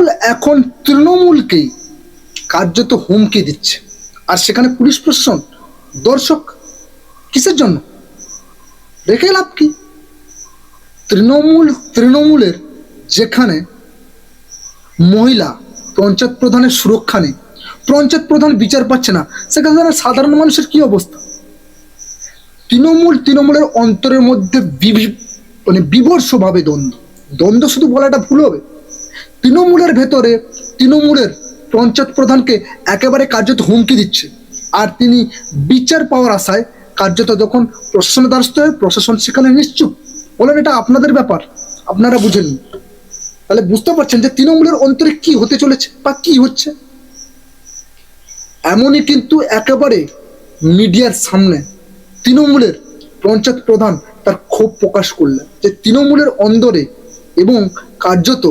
তৃণমূল এখন তৃণমূলকেই কার্যত হুমকি দিচ্ছে। আর সেখানে পুলিশ প্রশাসন, দর্শক কিসের জন্য? রেখে লাভ কি? তৃণমূল, তৃণমূলের যেখানে মহিলা পঞ্চায়েত প্রধানের সুরক্ষা নেই, পঞ্চায়েত প্রধান বিচার পাচ্ছে না, সেখানে সাধারণ মানুষের কি অবস্থা? তৃণমূল তৃণমূলের অন্তরের মধ্যে মানে বিভৎসভাবে দ্বন্দ্ব। দ্বন্দ্ব শুধু বলাটা ভুল হবে। তৃণমূলের ভেতরে তৃণমূলের পঞ্চায়েত প্রধানকে একেবারে কার্যত হুমকি দিচ্ছে। আর তিনি বিচার পাওয়ার আশায় কার্যত যখন প্রশাসনের দ্বারস্থ হয়ে প্রশাসন সেখানে নিশ্চুপ। বলেন এটা আপনাদের ব্যাপার, আপনারা বুঝেন তাহলে বুঝতে পারছেন যে তৃণমূলের অন্তরে কি হতে চলেছে বা কি হচ্ছে? এমনই কিন্তু একেবারে মিডিয়ার সামনে তৃণমূলের পঞ্চায়েত প্রধান তার ক্ষোভ প্রকাশ করলেন যে তৃণমূলের অন্দরে এবং কার্যত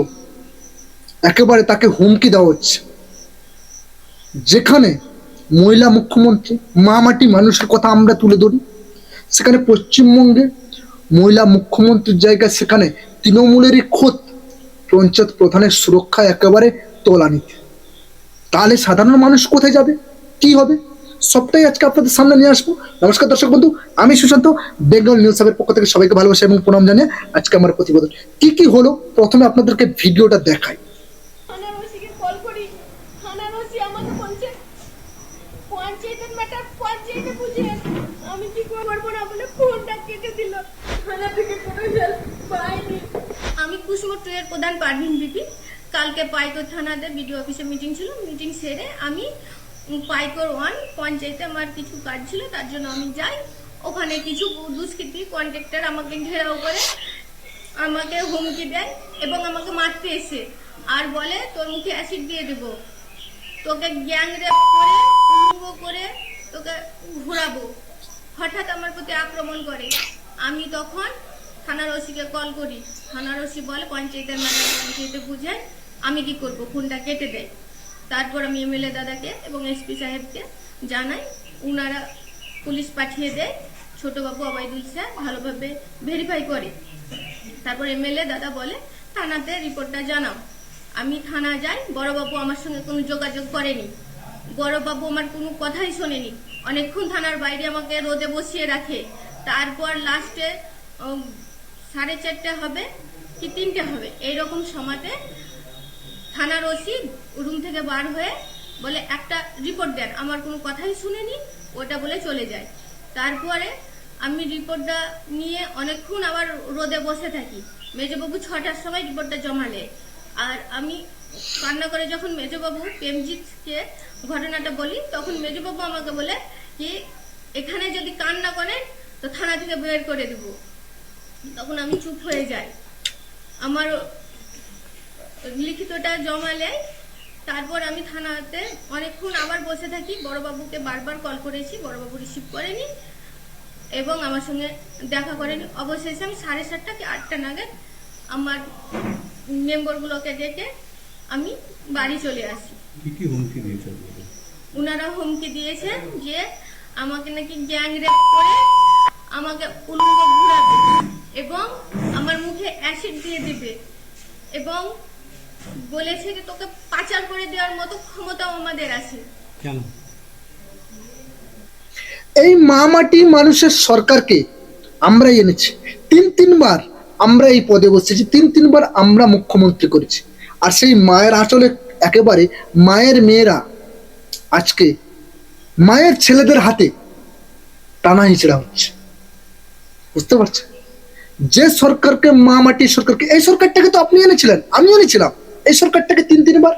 একেবারে তাকে হুমকি দেওয়া হচ্ছে। যেখানে মহিলা মুখ্যমন্ত্রী, মা মাটি মানুষের কথা আমরা তুলে ধরি, সেখানে পশ্চিমবঙ্গে মহিলা মুখ্যমন্ত্রীর জায়গায় সেখানে তৃণমূলেরই খোদ পঞ্চায়েত প্রধানের সুরক্ষা একেবারে তোলানিতে তাহলে সাধারণ মানুষ কোথায় যাবে? কি হবে? সবটাই আজকে আপনাদের সামনে নিয়ে আসব। নমস্কার দর্শক বন্ধু, আমি সুশান্ত, বেঙ্গল নিউজ সাবের পক্ষ থেকে সবাইকে ভালোবাসা এবং প্রণাম জানিয়ে আজকে আমার প্রতিবেদন। কি কি হলো? প্রথমে আপনাদেরকে ভিডিওটা দেখাই থানার ওসিকে কল করি থানার ওসি আমাকে বলছে পঞ্চায়েতের ম্যাটার পঞ্চায়েতে বুঝে আমি কি করব না বলে ফোনটা কেটে দিল থানা থেকে কোনো হেল্প পাইনি। আমি প্রধান পারভিন বিপি কালকে পাইকর থানাতে বিডিও অফিসে মিটিং ছিল। মিটিং সেরে আমি পাইকর ওয়ান পঞ্চায়েতে আমার কিছু কাজ ছিল, তার জন্য আমি যাই। ওখানে কিছু দুষ্কৃতী কন্ট্রাক্টর আমাকে ঘেরাও করে, আমাকে হুমকি দেয় এবং আমাকে মারতে এসে আর বলে, তোর মুখে অ্যাসিড দিয়ে দেব। তোকে গ্যাং রেপ করে করে তোকে ঘোরাবো। হঠাৎ আমার প্রতি আক্রমণ করে। আমি তখন থানার ওসিকে কল করি। থানার ওসি বলে, পঞ্চায়েতের ম্যাডাম পঞ্চায়েতে বুঝে আমি কি করব? ফোনটা কেটে দেয়। তারপর আমি এমএলএ দাদাকে এবং এসপি সাহেবকে জানাই, উনারা পুলিশ পাঠিয়ে দেয়। ছোটবাবু অবাইদুল স্যার ভালোভাবে ভেরিফাই করে। তারপর এমএলএ দাদা বলে, থানাতে রিপোর্টটা জানাও। আমি থানা যাই, বড়বাবু আমার সঙ্গে কোনো যোগাযোগ করেনি। বড়বাবু আমার কোনো কথাই শোনেনি। অনেকক্ষণ থানার বাইরে আমাকে রোদে বসিয়ে রাখে। তারপর লাস্টে সাড়ে চারটে হবে কি তিনটে হবে, এইরকম সময়তে থানার ওসি রুম থেকে বার হয়ে বলে, একটা রিপোর্ট দেন, আমার কোনো কথাই শুনেনি। ওটা বলে চলে যায়। তারপরে আমি রিপোর্টটা নিয়ে অনেকক্ষণ আবার রোদে বসে থাকি। মেজবাবু ছটার সময় রিপোর্টটা জমালে। আর আমি কান্না করে যখন মেজবাবু প্রেমজিৎকে ঘটনাটা বলি, তখন মেজবাবু আমাকে বলে কি, এখানে যদি কান্না করেন তো থানা থেকে বের করে দেব। তখন আমি চুপ হয়ে যাই। আমার লিখিতটা জমালে তারপর আমি থানাতে অনেকক্ষণ আবার বসে থাকি। বড়বাবুকে বারবার কল করেছি বড়বাবু রিসিভ করেনি এবং আমার সঙ্গে দেখা করেনি। অবশেষে আমি সাড়ে সাতটা কি আটটা নাগাদ আমার মেম্বারগুলোকে ডেকে আমি বাড়ি চলে আসি। হুমকি দিয়েছে? ওনারা হুমকি দিয়েছেন যে আমাকে নাকি গ্যাং রেপ করে আমাকে উলঙ্গ ঘুরাবে এবং আমার মুখে অ্যাসিড দিয়ে দেবে এবং বলেছে যে তোকে পাচার করে দেওয়ার মতো ক্ষমতাও আমাদের আছে। কেন? এই মা মাটি মানুষের সরকারকে আমরাই এনেছি। তিন তিনবার আমরা এই পদে বসেছি তিন তিনবার আমরা মুখ্যমন্ত্রী করেছি। আর সেই মায়ের আসলে একেবারে মায়ের মেয়েরা আজকে মায়ের ছেলেদের হাতে টানা হিচড়া হচ্ছে। বুঝতে পারছেন? যে সরকারকে মা মাটির সরকারকে, এই সরকারটাকে তো আপনি এনেছিলেন আমি এনেছিলাম। এই সরকারটাকে তিন তিনবার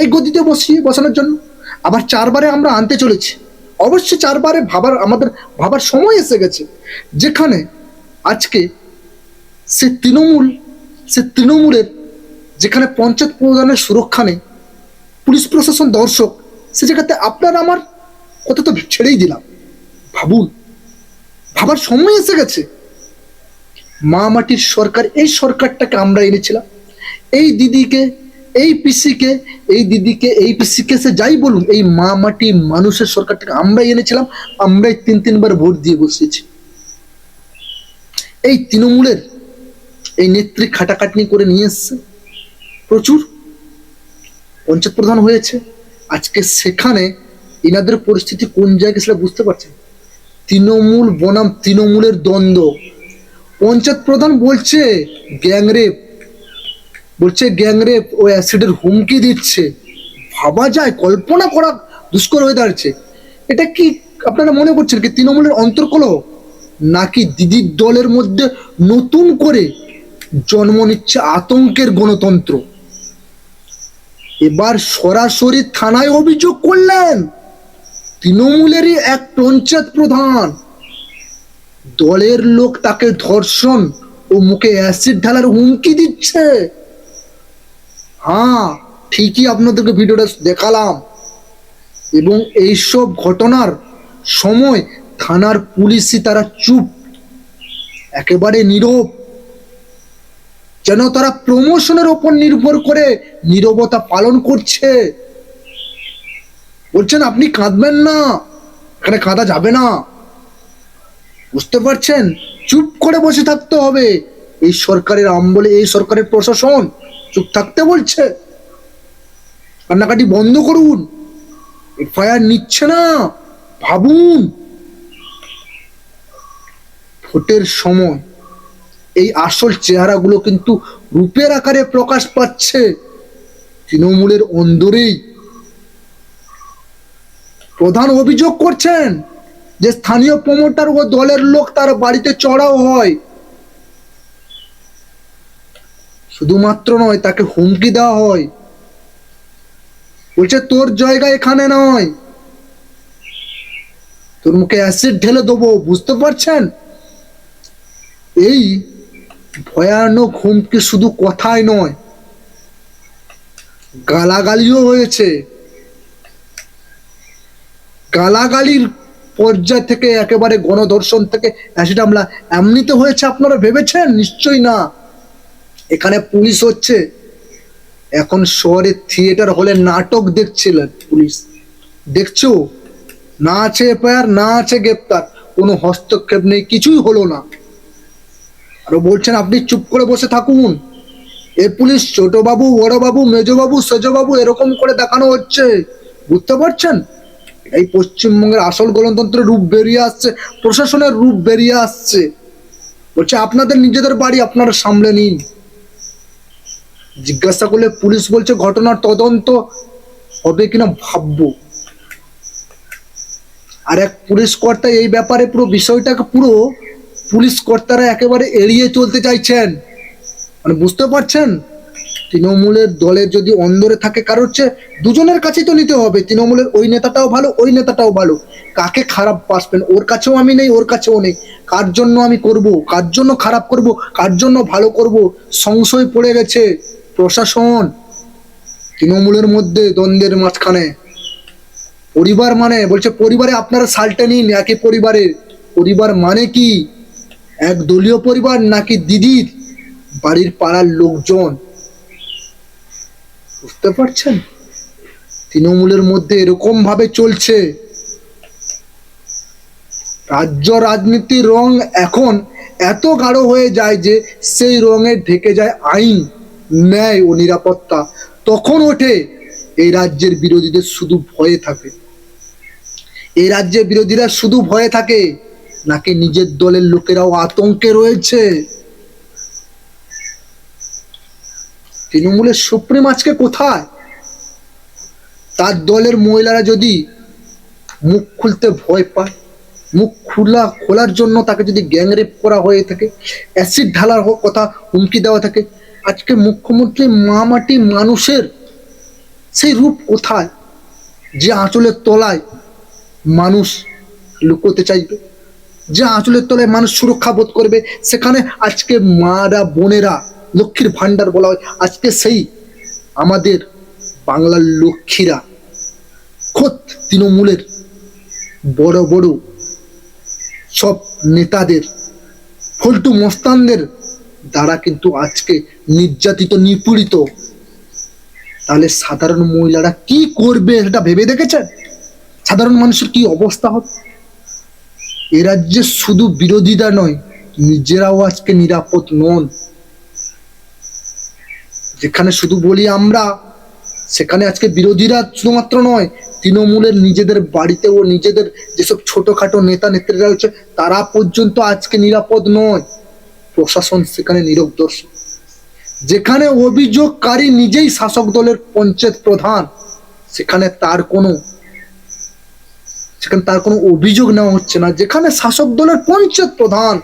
এই গদিতে বসিয়ে বসানোর জন্য। আবার চারবারে আমরা আনতে চলেছি। অবশ্যই চারবারে ভাবার, আমাদের ভাবার সময় এসে গেছে। যেখানে আজকে সে তৃণমূল, সে তৃণমূলের যেখানে পঞ্চায়েত প্রধানের সুরক্ষা নেই, পুলিশ প্রশাসন দর্শক, সে জায়গাতে আপনার আমার কথা তো ছেড়েই দিলাম। ভাবুন। ভাবার সময় এসে গেছে। মা মাটির সরকার, এই সরকারটাকে আমরা এনেছিলাম। এই দিদিকে, এই পিসিকে, এই দিদিকে, এই পিসিকে সে যাই বলুন এই মা মাটি মানুষের সরকারটাকে আমরাই এনেছিলাম, আমরাই তিন তিনবার ভোট দিয়ে বসিয়েছি। এই তৃণমূলের এই নেত্রী খাটাখাটনি করে নিয়ে এসছে। প্রচুর পঞ্চায়েত প্রধান হয়েছে। আজকে সেখানে এনাদের পরিস্থিতি কোন জায়গায় সেটা বুঝতে পারছেন? তৃণমূল বনাম তৃণমূলের দ্বন্দ্ব। পঞ্চায়েত প্রধান বলছে, গ্যাংরেপ। বলছে, গ্যাংরেপ ও অ্যাসিডের হুমকি দিচ্ছে। ভাবা যায়, কল্পনা করা দুষ্কর হয়ে দাঁড়াচ্ছে। এটা কি আপনারা মনে করছেন কি তৃণমূলের অন্তর্কলহ? নাকি দিদির দলের মধ্যে নতুন করে জন্ম নিচ্ছে আতঙ্কের গণতন্ত্র? এবার সরাসরি থানায় অভিযোগ করলেন। তৃণমূলেরই এক পঞ্চায়েত প্রধান। দলের লোক তাকে ধর্ষণ ও মুখে অ্যাসিড ঢালার হুমকি দিচ্ছে। হ্যাঁ ঠিকই আপনাদেরকে ভিডিওটা দেখালাম। এবং এইসব ঘটনার সময় থানার পুলিশই তারা চুপ, একেবারে নীরব। যেন তারা প্রমোশনের ওপর নির্ভর করে নীরবতা পালন করছে। বলছেন, আপনি কাঁদবেন না। এখানে কাঁদা যাবে না। বুঝতে পারছেন? চুপ করে বসে থাকতে হবে। এই সরকারের আমবলে এই সরকারের প্রশাসন চুপ থাকতে বলছে। কান্নাকাটি বন্ধ করুন। এফআইআর নিচ্ছে না। ভাবুন। ভোটের সময় এই আসল চেহারাগুলো কিন্তু রূপের আকারে প্রকাশ পাচ্ছে। তৃণমূলের অন্দরেই প্রধান অভিযোগ করছেন যে স্থানীয় প্রমোটার ও দলের লোক তার বাড়িতে চড়াও হয়। শুধুমাত্র নয়, তাকে হুমকি দেওয়া হয়। বলছে, তোর জায়গা এখানে নয়। তোর মুখে অ্যাসিড ঢেলে দেবো, বুঝতে পারছেন? এই ভয়ানক হুমকি শুধু কথাই নয়, গালাগালিও হয়েছে। গালাগালির পর্যায় থেকে, একেবারে গণধর্ষণ থেকে অ্যাসিড হামলা এমনিতে হয়েছে, আপনারা ভেবেছেন? নিশ্চয়ই না। এখানে পুলিশ হচ্ছে। এখন শহরে থিয়েটার হলে নাটক দেখছিলেন পুলিশ। দেখছ? না আছে এফআইআর, না আছে গ্রেপ্তার। কোনো হস্তক্ষেপ নেই, কিছুই হলো না। আরও বলছেন, আপনি চুপ করে বসে থাকুন। এ পুলিশ ছোট বাবু বড় বাবু এরকম করে দেখানো হচ্ছে। বুঝতে পারছেন? এই পশ্চিমবঙ্গের আসল গণতন্ত্রের রূপ বেরিয়ে আসছে, প্রশাসনের রূপ বেরিয়ে আসছে। বলছে, আপনাদের নিজেদের বাড়ি আপনারা সামলে নিন। জিজ্ঞাসা করলে পুলিশ বলছে, ঘটনার তদন্ত হবে কিনা ভাববো। আর এক পুলিশ কর্তা এই ব্যাপারে পুরো বিষয়টাকে পুরো পুলিশ কর্তারা একেবারে এড়িয়ে চলতে চাইছেন। মানে বুঝতে পারছেন? তৃণমূলের দলের যদি অন্দরে থাকে, কারোর চেয়ে দুজনের কাছেই তো নিতে হবে। তৃণমূলের ওই নেতাটাও ভালো, ওই নেতাটাও ভালো। কাকে খারাপ বাসবেন ওর কাছেও আমি নেই, ওর কাছেও নেই। কার জন্য আমি করব? কার জন্য খারাপ করব? কার জন্য ভালো করব? সংশয় পড়ে গেছে প্রশাসন। তৃণমূলের মধ্যে দ্বন্দ্বের মাঝখানে। পরিবার মানে বলছে পরিবারে আপনারা সালটা নিন, একই পরিবারে পরিবার মানে কি? এক দলীয় পরিবার নাকি দিদির? বাড়ির পাড়ার লোকজন। বুঝতে পারছেন? তৃণমূলের মধ্যে এরকম ভাবে চলছে। রাজ্য রাজনীতির রং এখন এত গাঢ় হয়ে যায় যে সেই রঙে ঢেকে যায় আইন, ন্যায় ও নিরাপত্তা। তখন ওঠে এই রাজ্যের বিরোধীদের শুধু ভয়ে থাকে। এই রাজ্যের বিরোধীরা শুধু ভয়ে থাকে, নাকি নিজের দলের লোকেরাও আতঙ্কে রয়েছে? তৃণমূলের সুপ্রিম আজকে কোথায়? তার দলের মহিলারা যদি মুখ খুলতে ভয় পায়, মুখ খোলা খোলার জন্য তাকে যদি গ্যাংরেপ করা হয়ে থাকে, অ্যাসিড ঢালার কথা হুমকি দেওয়া থাকে, আজকে মুখ্যমন্ত্রী মামাটি মানুষের সেই রূপ কোথায় যে আঁচলের তলায় মানুষ লুকোতে চাইবে? যে আঁচলের তলায় মানুষ সুরক্ষা বোধ করবে? সেখানে আজকে মারা, বোনেরা লক্ষ্মীর ভাণ্ডার বলা হয়। আজকে সেই আমাদের বাংলার লক্ষ্মীরা খোদ তৃণমূলের বড় বড় সব নেতাদের ফল্টু মস্তানদের দ্বারা কিন্তু আজকে নির্যাতিত, নিপীড়িত। তাহলে সাধারণ মহিলারা কি করবে সেটা ভেবে দেখেছেন? সাধারণ মানুষের কি অবস্থা হবে? এ রাজ্যে শুধু বিরোধীরা নয়, নিজেরাও আজকে নিরাপদ নন। যেখানে শুধু বলি আমরা, সেখানে আজকে বিরোধীরা শুধুমাত্র নয়, তৃণমূলের নিজেদের বাড়িতে ও নিজেদের যেসব ছোটখাটো নেতা নেত্রীরা রয়েছে, তারা পর্যন্ত আজকে নিরাপদ নয়। প্রশাসন সেখানে নীরব দর্শক যেখানে অভিযোগকারী নিজেই শাসক দলের পঞ্চায়েত প্রধান, সেখানে তার কোনো, সেখানে তার কোনো অভিযোগ নেওয়া হচ্ছে না। যেখানে শাসক দলের পঞ্চায়েত প্রধান